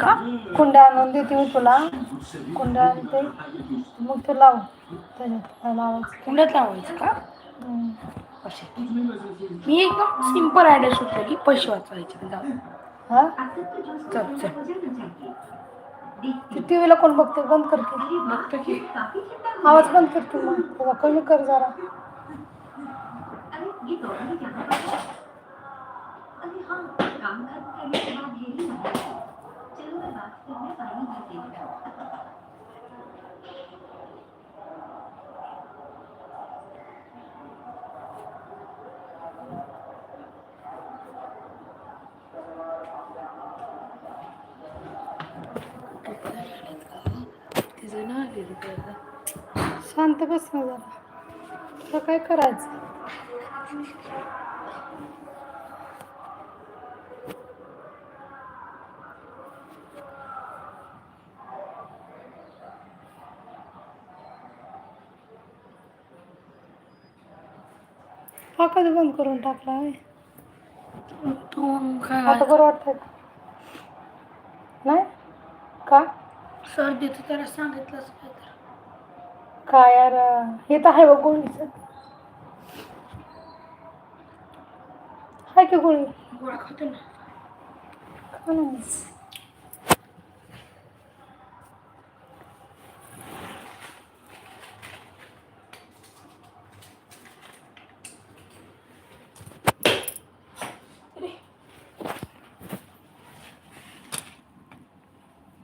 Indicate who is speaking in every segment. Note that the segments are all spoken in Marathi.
Speaker 1: का?
Speaker 2: कुंड्या आणून देते मी तुला. कुंड्या आणते. मग ते लाव. त्याच्यात लावायचं.
Speaker 1: कुंड्यात लावायचं का. पैसे मी एकदम सिंपल आयडिया सुचवली पैसे वाचवायचे. जाऊ
Speaker 2: हा?
Speaker 1: चल चल.
Speaker 2: टी व्हीला कोण बघते बंद कर की.
Speaker 1: बघतो की.
Speaker 2: आवाज बंद कर की मग थोडा कमी कर जरा.
Speaker 1: आलेलं कळलं.
Speaker 2: शांत बस ना जरा तुला काय करायचं कधी बंद करून टाकला?
Speaker 1: तू काय
Speaker 2: आता बरं वाटतंय? नाही? का?
Speaker 1: सर्दीचं त्याला सांगितलंच काय तर.
Speaker 2: काय यार? हे तर आहे बघ गोळीचं. हाय की गोळी?
Speaker 1: गोळा खातो ना.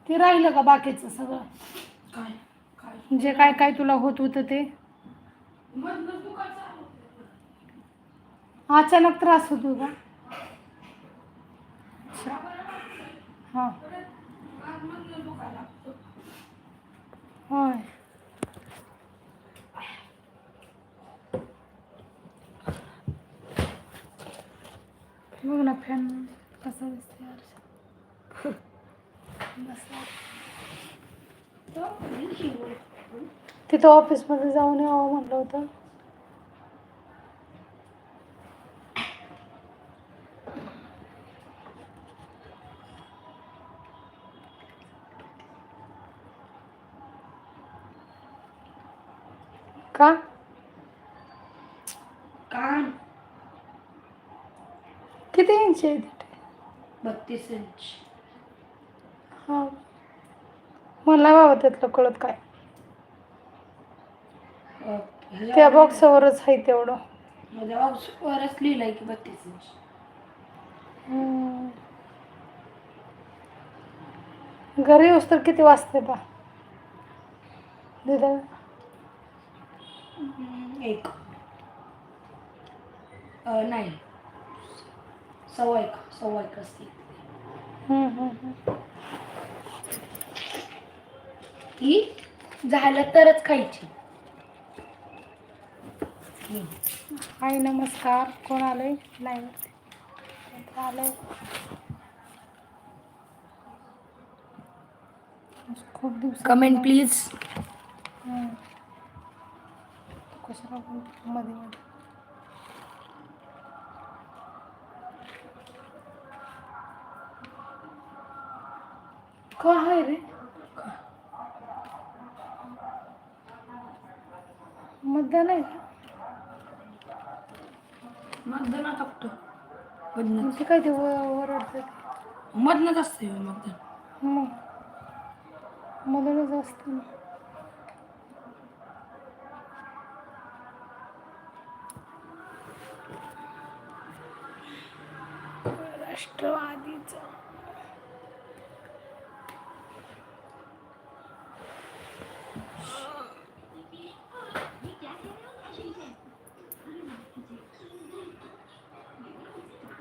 Speaker 2: ते राहिलं का बाकीचं सगळं
Speaker 1: काय काय
Speaker 2: जे काय काय तुला होत होतं ते. अचानक त्रास होतो का. हां. होय बघ ना फॅन कसा दिसते. तिथं ऑफिसमध्ये जाऊन यावं म्हटलं होतं. का?
Speaker 1: कान.
Speaker 2: किती इंच आहे तिथे?
Speaker 1: बत्तीस इंच.
Speaker 2: हा. मला बाबा त्यातलं कळत काय. त्या बॉक्सवरच आहे तेवढं.
Speaker 1: माझ्या बॉक्सवरच लिहिलंय की बत्तीस इंच.
Speaker 2: घरी येऊस तर किती वाजते बा? दिदा.
Speaker 1: एक. नाही. सव्वा एक. सव्वा एक असते. ती झालं तरच खायची.
Speaker 2: हाय नमस्कार. कोण आलंय? लाईव्ह आलंय. खूप दिवस
Speaker 1: कमेंट प्लीज
Speaker 2: कशाला मध्ये मध्ये. का आहे रे? मतदान आहे.
Speaker 1: मतदान टाकतो मधनं
Speaker 2: काय ते वरडतात
Speaker 1: मधनच असते मतदान.
Speaker 2: मग. मधूनच असतं ना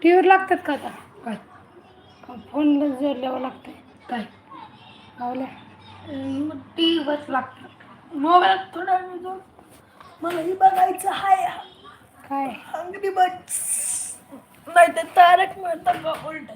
Speaker 2: टीव्हीवर लागतात का आता?
Speaker 1: काय?
Speaker 2: फोनला जोडल्यावर लागतंय.
Speaker 1: काय?
Speaker 2: लावल्या
Speaker 1: टी बस लागतं. मोबाईल थोडा वेळ जाऊन मलाही बघायचं हाय.
Speaker 2: काय?
Speaker 1: अंगडी बस. नाही तर तारक मेहता का उलट?